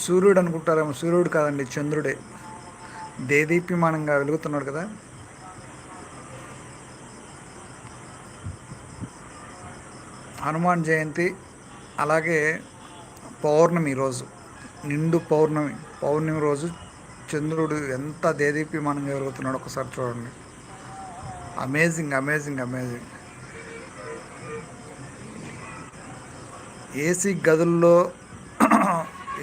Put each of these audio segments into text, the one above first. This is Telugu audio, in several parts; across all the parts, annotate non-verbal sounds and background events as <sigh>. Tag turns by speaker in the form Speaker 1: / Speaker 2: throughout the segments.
Speaker 1: సూర్యుడు అనుకుంటారేమో సూర్యుడు కాదండి చంద్రుడే. దేదీప్యమానంగా వెలుగుతున్నాడు కదా. హనుమాన్ జయంతి అలాగే పౌర్ణమి రోజు నిండు పౌర్ణమి పౌర్ణమి రోజు చంద్రుడు ఎంత దేదీప్యమానంగా వెలుగుతున్నాడు ఒకసారి చూడండి. Amazing amazing amazing. ఏసీ గదుల్లో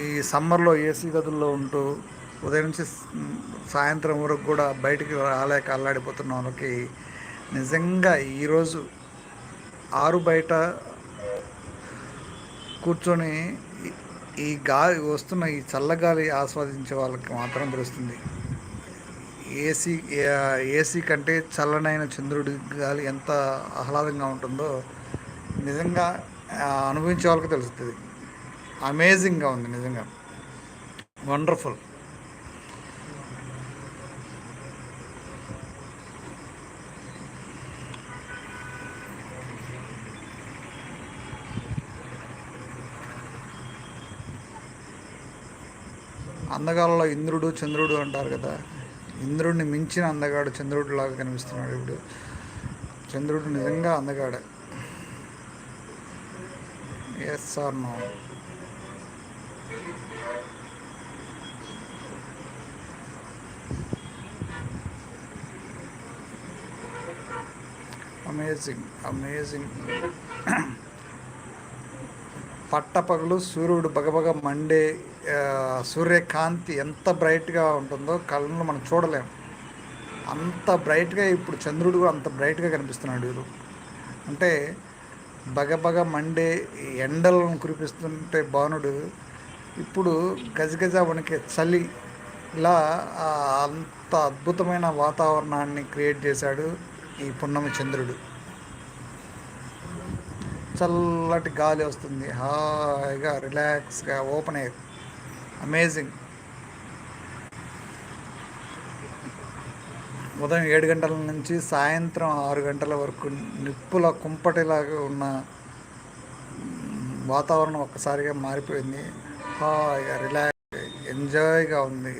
Speaker 1: ఈ సమ్మర్లో ఏసీ గదుల్లో ఉంటూ ఉదయం నుంచి సాయంత్రం వరకు కూడా బయటికి రాలేక అల్లాడిపోతున్న వాళ్ళకి నిజంగా ఈరోజు ఆరు బయట కూర్చొని ఈ గాలి వస్తున్న ఈ చల్లగాలి ఆస్వాదించే వాళ్ళకి మాత్రం తెలుస్తుంది. ఏసీ ఏసీ కంటే చల్లనైన చంద్రుడి గాలి ఎంత ఆహ్లాదంగా ఉంటుందో నిజంగా అనుభవించే వాళ్ళకి తెలుస్తుంది. అమేజింగ్గా ఉంది నిజంగా. వండర్ఫుల్ అందగాలలో ఇంద్రుడు చంద్రుడు అంటారు కదా. ఇంద్రుడిని మించిన అందగాడు చంద్రుడు లాగా కనిపిస్తున్నాడు ఇప్పుడు. చంద్రుడు నిజంగా అందగాడే. Yes are no amazing amazing పట్టపగలు సూర్యుడు బగబగ మండే సూర్యకాంతి ఎంత బ్రైట్గా ఉంటుందో కళ్ళను మనం చూడలేము అంత బ్రైట్గా ఇప్పుడు చంద్రుడు కూడా అంత బ్రైట్గా కనిపిస్తున్నాడు వీరు అంటే బగబగ మండే ఎండలను కురిపిస్తుంటే బాణుడు ఇప్పుడు గజగజ వణికే చలి ఇలా అంత అద్భుతమైన వాతావరణాన్ని క్రియేట్ చేశాడు ఈ పున్నమి చంద్రుడు. చల్లటి గాలి వస్తుంది హాయిగా రిలాక్స్గా ఓపెన్ ఎయిర్ అమేజింగ్. ఉదయం ఏడు గంటల నుంచి సాయంత్రం ఆరు గంటల వరకు నిప్పుల కుంపటిలాగా ఉన్న వాతావరణం ఒక్కసారిగా మారిపోయింది. హాయిగా రిలాక్స్ ఎంజాయ్గా ఉంది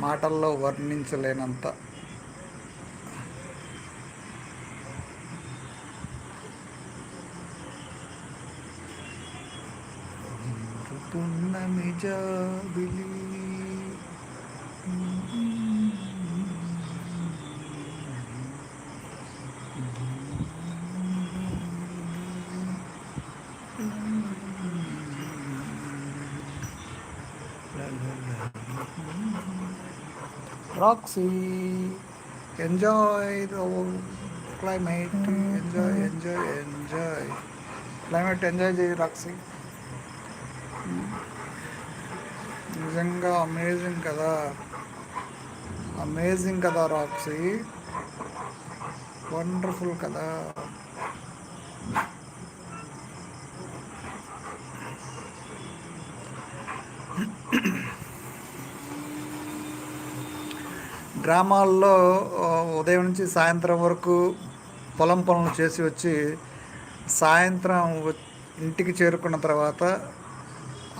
Speaker 1: మాటల్లో వర్ణించలేనంత. పున్నమి జాబిలి Roxy, enjoy the climate, enjoy, enjoy, enjoy. Climate enjoy చేయి రాక్సీ నిజంగా అమేజింగ్ కదా అమేజింగ్ కదా రాక్సీ వండర్ఫుల్ కదా గ్రామాల్లో ఉదయం నుంచి సాయంత్రం వరకు పొలం పనులు చేసి వచ్చి సాయంత్రం ఇంటికి చేరుకున్న తర్వాత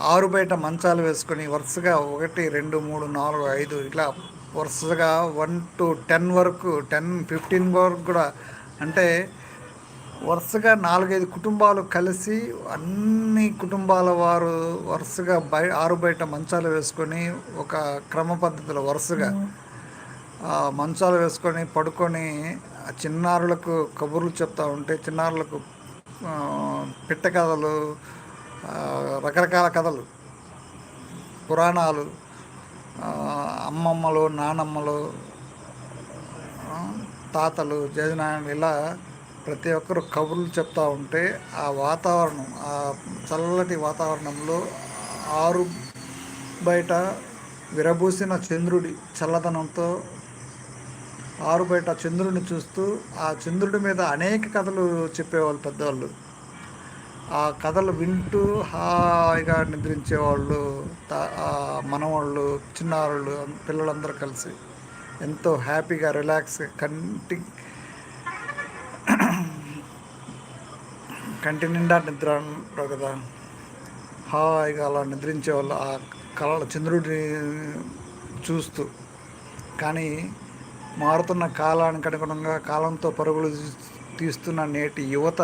Speaker 1: ఆరు బయట మంచాలు వేసుకొని వరుసగా ఒకటి రెండు మూడు నాలుగు ఐదు ఇట్లా వరుసగా వన్ టు టెన్ వరకు టెన్ ఫిఫ్టీన్ వరకు కూడా అంటే వరుసగా నాలుగైదు కుటుంబాలు కలిసి అన్ని కుటుంబాల వారు వరుసగా బయ ఆరు బయట మంచాలు వేసుకొని ఒక క్రమ పద్ధతిలో వరుసగా మంచాలు వేసుకొని పడుకొని చిన్నారులకు కబుర్లు చెప్తూ ఉంటే చిన్నారులకు పిట్ట కథలు రకరకాల కథలు పురాణాలు అమ్మమ్మలు నానమ్మలు తాతలు జజనాయనలు ఇలా ప్రతి ఒక్కరు కబుర్లు చెప్తూ ఉంటే ఆ వాతావరణం ఆ చల్లటి వాతావరణంలో ఆరు బయట విరబూసిన చంద్రుడి చల్లదనంతో ఆరు బయట చంద్రుడిని చూస్తూ ఆ చంద్రుడి మీద అనేక కథలు చెప్పేవాళ్ళు పెద్దవాళ్ళు. ఆ కథలు వింటూ హాయిగా నిద్రించేవాళ్ళు మనవాళ్ళు చిన్నారులు పిల్లలందరూ కలిసి ఎంతో హ్యాపీగా రిలాక్స్ కంటి కంటి నిండా నిద్ర కదా. హాయిగా అలా నిద్రించే వాళ్ళు ఆ కళ చంద్రుడిని చూస్తూ. కానీ మారుతున్న కాలానికి అనుగుణంగా కాలంతో పరుగులు తీస్తున్న నేటి యువత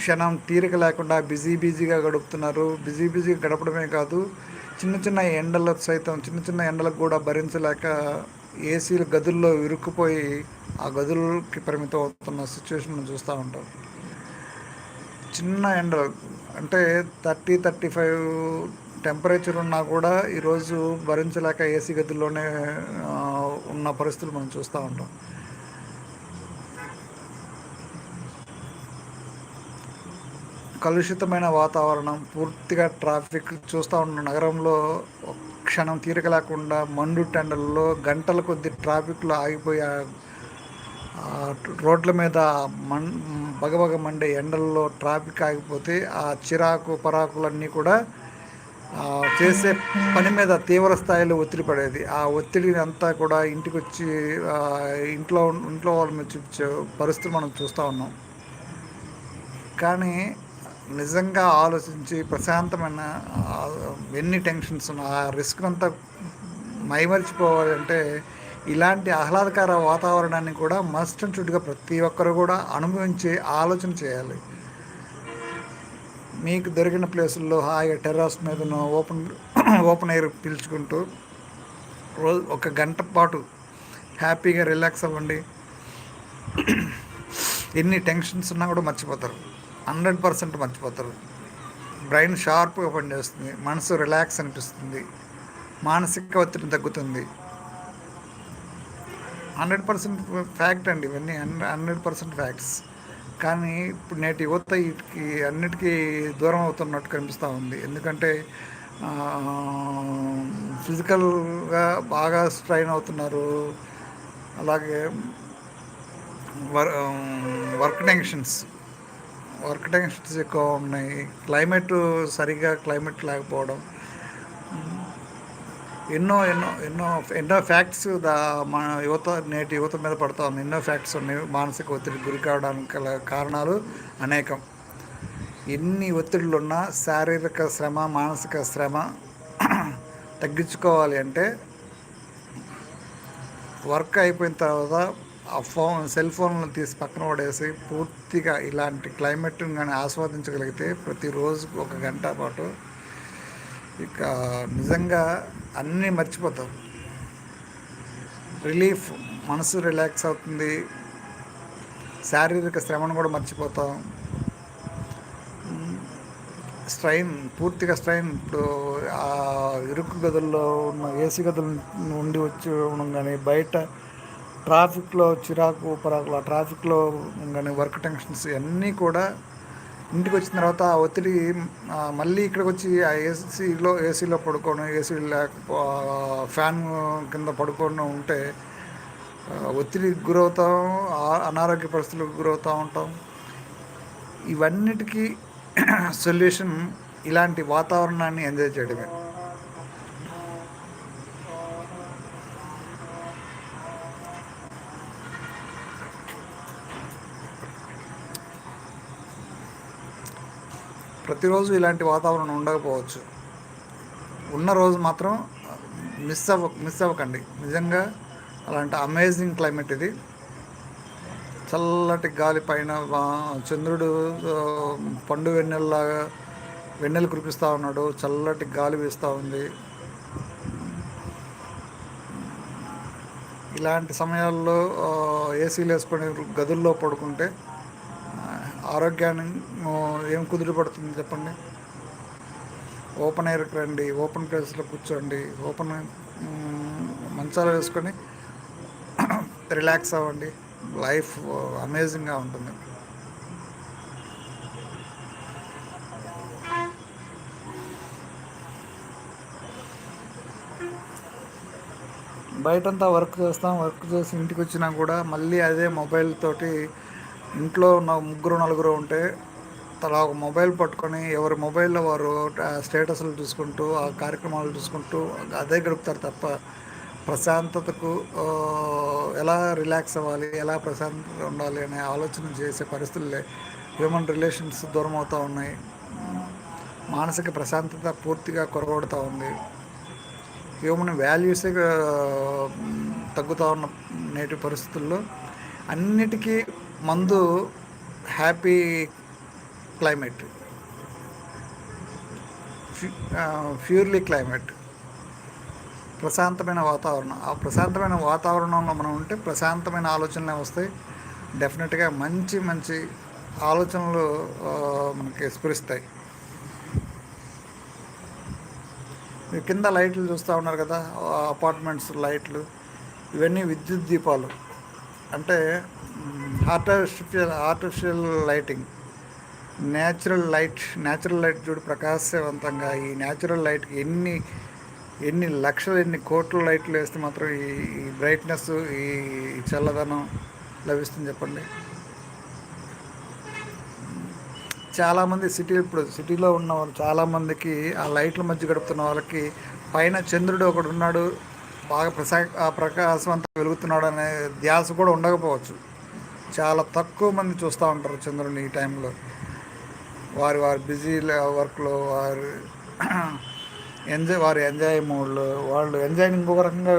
Speaker 1: క్షణం తీరిక లేకుండా బిజీ బిజీగా గడుపుతున్నారు. బిజీ బిజీగా గడపడమే కాదు చిన్న చిన్న ఎండల సైతం చిన్న చిన్న ఎండలకు కూడా భరించలేక ఏసీల గదుల్లో ఇరుక్కుపోయి ఆ గదులకి పరిమితం అవుతున్న సిచ్యువేషన్ చూస్తూ ఉంటాం. చిన్న ఎండలు అంటే థర్టీ థర్టీ ఫైవ్ టెంపరేచర్ ఉన్నా కూడా ఈరోజు భరించలేక ఏసీ గదుల్లోనే ఉన్న పరిస్థితులు మనం చూస్తూ ఉంటాం. కలుషితమైన వాతావరణం పూర్తిగా ట్రాఫిక్ చూస్తూ ఉన్న నగరంలో క్షణం తీరిక లేకుండా మండు టెండల్లో గంటల కొద్ది ట్రాఫిక్లో ఆగిపోయి రోడ్ల మీద మన్ బగబగ మండే ఎండల్లో ట్రాఫిక్ ఆగిపోతే ఆ చిరాకు పరాకులన్నీ కూడా చేసే పని మీద తీవ్ర స్థాయిలో ఒత్తిడి పడేది. ఆ ఒత్తిడిని అంతా కూడా ఇంటికి వచ్చి ఇంట్లో ఇంట్లో వాళ్ళ మీద చూపించే పరిస్థితి మనం చూస్తూ ఉన్నాం. కానీ నిజంగా ఆలోచించి ప్రశాంతమైన ఎన్ని టెన్షన్స్ ఆ రిస్క్ అంతా మైమరిచిపోవాలంటే ఇలాంటి ఆహ్లాదకర వాతావరణాన్ని కూడా మస్ట్ అండ్ చుట్టుగా ప్రతి ఒక్కరు కూడా అనుభవించి ఆలోచన చేయాలి. మీకు దొరికిన ప్లేసుల్లో హాయిగా టెర్రాస్ మీద ఓపెన్ <clears throat> ఓపెన్ ఎయిర్ పీల్చుకుంటూ రోజు ఒక గంట పాటు హ్యాపీగా రిలాక్స్ అవ్వండి. <clears throat> ఎన్ని టెన్షన్స్ ఉన్నా కూడా మర్చిపోతారు. హండ్రెడ్ పర్సెంట్ మర్చిపోతారు. బ్రెయిన్ షార్ప్గా పనిచేస్తుంది. మనసు రిలాక్స్ అనిపిస్తుంది. మానసిక ఒత్తిడి తగ్గుతుంది. హండ్రెడ్ పర్సెంట్ ఫ్యాక్ట్ అండి ఇవన్నీ. Hundred percent facts. కానీ ఇప్పుడు నేటి యువత వీటికి అన్నిటికీ దూరం అవుతున్నట్టు కనిపిస్తూ ఉంది. ఎందుకంటే ఫిజికల్గా బాగా స్ట్రైన్ అవుతున్నారు. అలాగే వర్ వర్క్ టెన్షన్స్ వర్క్ టెన్షన్స్ ఎక్కువ ఉన్నాయి. క్లైమేట్ సరిగా క్లైమేట్ లేకపోవడం ఎన్నో ఎన్నో ఎన్నో ఎన్నో ఫ్యాక్ట్స్ దా మన యువత నేటి యువత మీద పడుతూ ఉంది. ఎన్నో ఫ్యాక్ట్స్ ఉన్నాయి. మానసిక ఒత్తిడి గురి కావడానికి గల కారణాలు అనేకం. ఎన్ని ఒత్తిడులు ఉన్నా శారీరక శ్రమ మానసిక శ్రమ <clears throat> తగ్గించుకోవాలి అంటే వర్క్ అయిపోయిన తర్వాత ఆ ఫోన్ సెల్ ఫోన్లను తీసి పక్కన పడేసి పూర్తిగా ఇలాంటి క్లైమేట్ని కానీ ఆస్వాదించగలిగితే ప్రతిరోజు ఒక గంట పాటు ఇక నిజంగా అన్నీ మర్చిపోతాం. రిలీఫ్ మనసు రిలాక్స్ అవుతుంది. శారీరక శ్రమను కూడా మర్చిపోతాం. స్ట్రైన్ పూర్తిగా స్ట్రైన్ ఇప్పుడు ఆ ఇరుకు గదుల్లో ఉన్న ఏసీ గదుల నుండి వచ్చి ఉండడం కానీ బయట ట్రాఫిక్లో చిరాకు పరాకులు ట్రాఫిక్లో కానీ వర్క్ టెన్షన్స్ ఇవన్నీ కూడా ఇంటికి వచ్చిన తర్వాత ఆ ఒత్తిడి మళ్ళీ ఇక్కడికి వచ్చి ఆ ఏసీలో ఏసీలో పడుకోవడం ఏసీ లేక ఫ్యాన్ కింద పడుకోవడం ఉంటే ఒత్తిడికి గురవుతాం అనారోగ్య పరిస్థితులకు గురవుతూ ఉంటాం. ఇవన్నిటికీ <clears throat> సొల్యూషన్ ఇలాంటి వాతావరణాన్ని ఎంజాయ్ చేయడమే. ప్రతిరోజు ఇలాంటి వాతావరణం ఉండకపోవచ్చు. ఉన్న రోజు మాత్రం మిస్ అవ్వ మిస్ అవ్వకండి. నిజంగా అలాంటి అమేజింగ్ క్లైమేట్ ఇది. చల్లటి గాలి పైన చంద్రుడు పండు వెన్నెల్లాగా వెన్నెలు కురిపిస్తూ ఉన్నాడు. చల్లటి గాలి వీస్తూ ఉంది. ఇలాంటి సమయాల్లో ఏసీలు వేసుకొని గదుల్లో పడుకుంటే ఆరోగ్యాన్ని ఏం కుదురు పడుతుంది చెప్పండి? ఓపెన్ ఎయిర్కి రండి ఓపెన్ ప్లేస్లో కూర్చోండి ఓపెన్ మంచాలు వేసుకొని రిలాక్స్ అవ్వండి. లైఫ్ అమేజింగ్గా ఉంటుంది. బయటంతా వర్క్ చేస్తాం వర్క్ చేసి ఇంటికి వచ్చినా కూడా మళ్ళీ అదే మొబైల్ తోటి ఇంట్లో ఉన్న ముగ్గురు నలుగురు ఉంటే తలా ఒక మొబైల్ పట్టుకొని ఎవరి మొబైల్లో వారు స్టేటస్లు చూసుకుంటూ ఆ కార్యక్రమాలు చూసుకుంటూ అదే గడుపుతారు తప్ప ప్రశాంతతకు ఎలా రిలాక్స్ అవ్వాలి ఎలా ప్రశాంతత ఉండాలి అనే ఆలోచన చేసే పరిస్థితులే హ్యూమన్ రిలేషన్స్ దూరం అవుతూ ఉన్నాయి. మానసిక ప్రశాంతత పూర్తిగా కొరగొడుతూ ఉంది. హ్యూమన్ వాల్యూసే తగ్గుతూ ఉన్న నేటి పరిస్థితుల్లో అన్నిటికీ మందు హ్యాపీ క్లైమేట్. Purely climate. ప్రశాంతమైన వాతావరణం. ఆ ప్రశాంతమైన వాతావరణంలో మనం ఉంటే ప్రశాంతమైన ఆలోచనలే వస్తాయి. డెఫినెట్గా మంచి మంచి ఆలోచనలు మనకి స్ఫురిస్తాయి. కింద లైట్లు చూస్తూ ఉన్నారు కదా అపార్ట్మెంట్స్ లైట్లు ఇవన్నీ విద్యుత్ దీపాలు. అంటే artificial artificial lighting natural light natural light చూడు ప్రకాశవంతంగా ఈ న్యాచురల్ లైట్కి ఎన్ని ఎన్ని లక్షలు ఎన్ని కోట్ల లైట్లు వేస్తే మాత్రం ఈ బ్రైట్నెస్ ఈ చల్లదనం లభిస్తుంది చెప్పండి. చాలామంది సిటీ ఇప్పుడు సిటీలో ఉన్న వాళ్ళు చాలామందికి ఆ లైట్ల మధ్య గడుపుతున్న వాళ్ళకి పైన చంద్రుడు ఒకడు ఉన్నాడు బాగా ప్రసా ప్రకాశవంతంగా వెలుగుతున్నాడు అనే ధ్యాస కూడా ఉండకపోవచ్చు. చాలా తక్కువ మంది చూస్తూ ఉంటారు చంద్రుని ఈ టైంలో. వారి వారి బిజీ వర్క్లో వారి <clears throat> ఎంజాయ్ వారి ఎంజాయ్ మూడ్లో వాళ్ళు ఎంజాయ్ని ఇంకొక రకంగా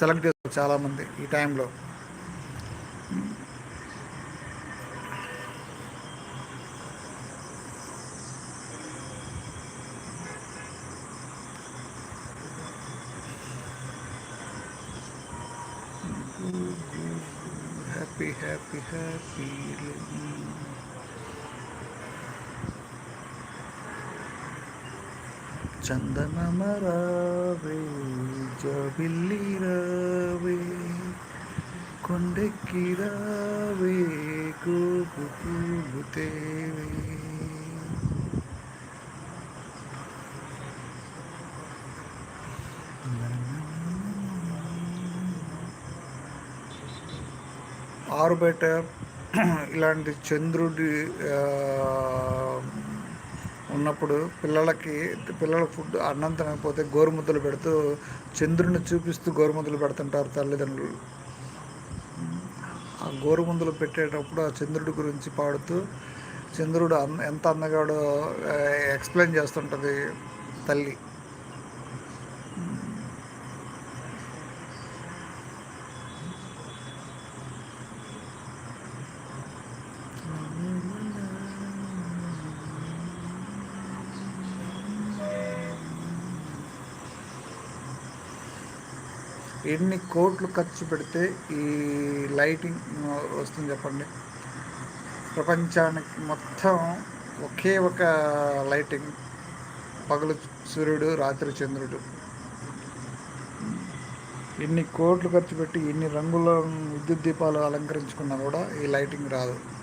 Speaker 1: సెలెక్ట్ చేస్తారు చాలామంది ఈ టైంలో. ஹாப்பி ஹாப்பி ചന്ദനമരാവേ ജബില്ലിരാവേ കൊണ്ടക്കിരാവേ കൂപു പൂവു തേവേ ఆర్బిటర్ ఇలాంటి చంద్రుడి ఉన్నప్పుడు పిల్లలకి పిల్లల ఫుడ్ అన్నం తినకపోతే గోరుముద్దలు పెడుతూ చంద్రుడిని చూపిస్తూ గోరుముద్దలు పెడుతుంటారు తల్లిదండ్రులు. ఆ గోరుముద్దలు పెట్టేటప్పుడు ఆ చంద్రుడి గురించి పాడుతూ చంద్రుడు ఎంత అందగాడో ఎక్స్ప్లెయిన్ చేస్తుంటుంది తల్లి. ఎన్ని కోట్లు ఖర్చు పెడితే ఈ లైటింగ్ వస్తుంది చెప్పండి? ప్రపంచానికి మొత్తం ఒకే ఒక లైటింగ్ పగలు సూర్యుడు రాత్రి చంద్రుడు. ఎన్ని కోట్లు ఖర్చు పెట్టి ఎన్ని రంగుల విద్యుత్ దీపాలు అలంకరించుకున్నా కూడా ఈ లైటింగ్ రాదు.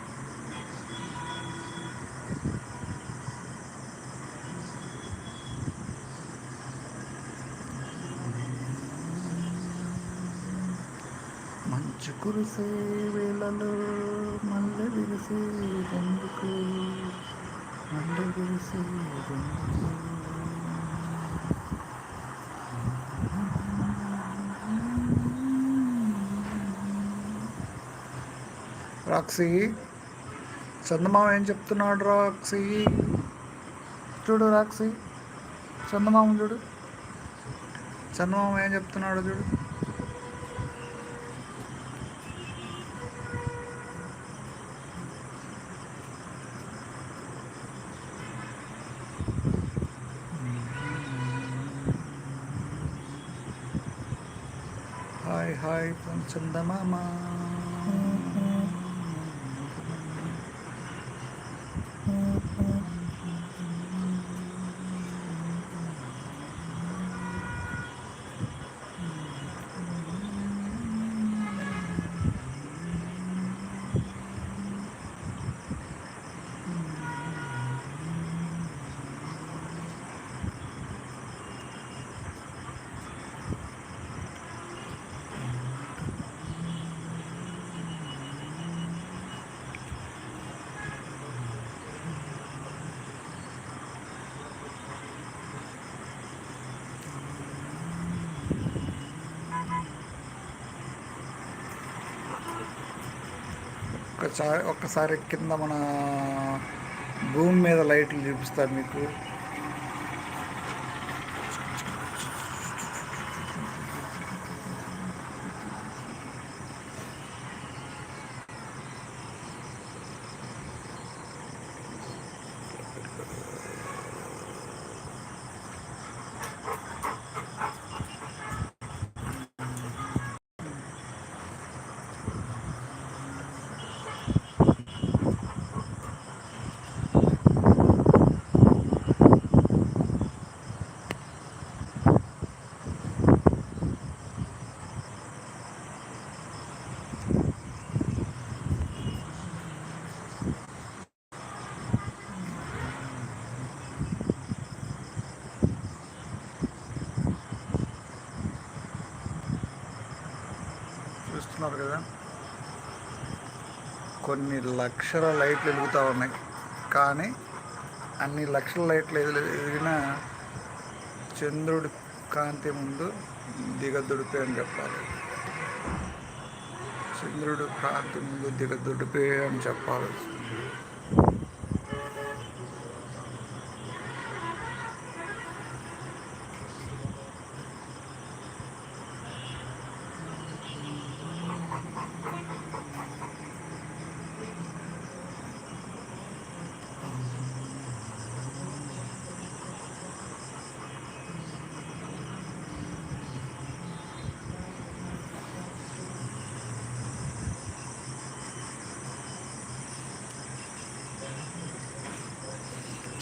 Speaker 1: విరిసే వేళలో మల్లె విరిసే ఎందుకు మల్లె విరిసే ఎందుకు రాక్సీ చందమామ ఏం చెప్తున్నాడు రాక్సీ చూడు రాక్సీ చందమామ చూడు. చందమామ ఏం చెప్తున్నాడు చూడు. హాయ్ చందమామ ఒక్కసారి ఒక్కసారి కింద మన భూమి మీద లైట్లు చూపిస్తారు మీకు చూస్తున్నారు కదా కొన్ని లక్షల లైట్లు వెలుగుతూ ఉన్నాయి. కానీ అన్ని లక్షల లైట్లు ఎదిగిన చంద్రుడి కాంతి ముందు దిగదుడిపే అని చెప్పాలి. చంద్రుడు కాంతి ముందు దిగదుడిపే అని చెప్పాలి.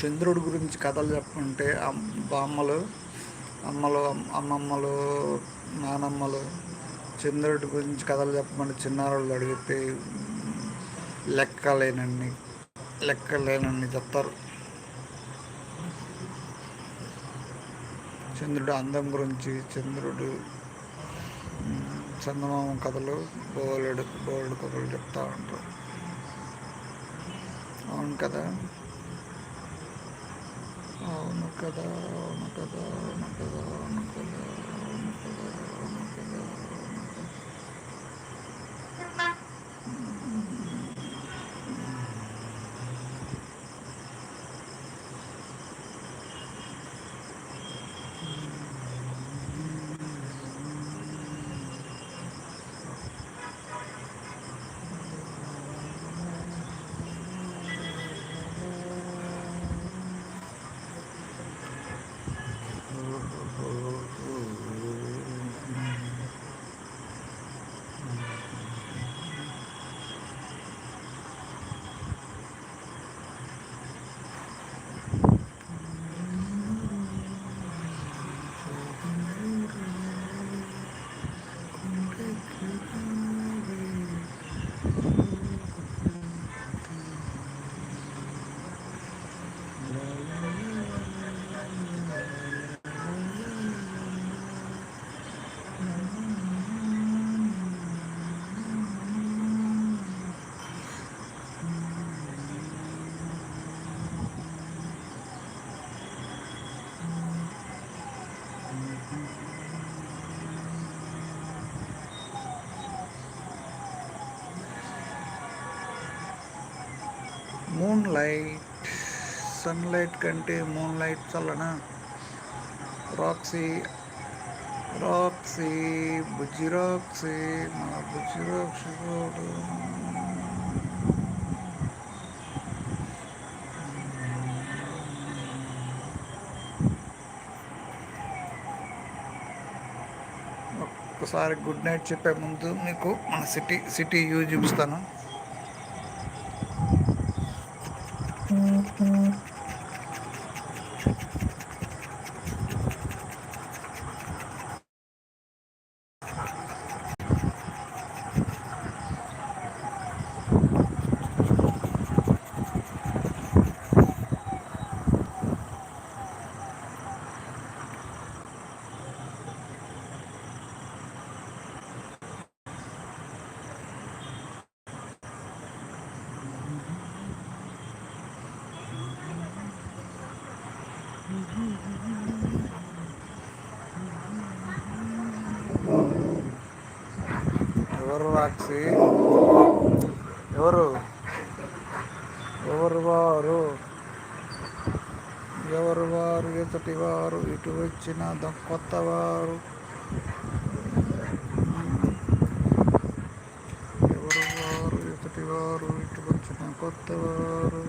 Speaker 1: చంద్రుడి గురించి కథలు చెప్పుకుంటే బామ్మలు అమ్మలు అమ్మమ్మలు నానమ్మలు చంద్రుడి గురించి కథలు చెప్పమని చిన్నారులు అడిగితే లెక్కలేనన్ని లెక్కలేనన్ని చెప్తారు. చంద్రుడు అందం గురించి చంద్రుడు చందమామ కథలు బోలెడు బోలెడు కథలు చెప్తా ఉంటారు. అవును కదా? అవును కదా అవును కదా అవును కదా అవును కదా అవును కదా లైట్ సన్లైట్ కంటే మూన్ లైట్ చల్లనా? రాక్సీ రాక్సీ బుజ్జి రాక్సీ మా బుజ్జి ఒక్కసారి గుడ్ నైట్ చెప్పే ముందు మీకు మన సిటీ సిటీ వ్యూ చూపిస్తాను. ఎవరు రాక్షి ఎవరు? ఎవరు వారు? ఎవరు వారు? ఎదుటి వారు? ఇటు వచ్చిన ద- కొత్త వారు? ఎవరు వారు? ఎదుటి వారు? ఇటు వచ్చిన కొత్త వారు?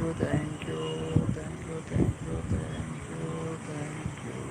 Speaker 1: 不对。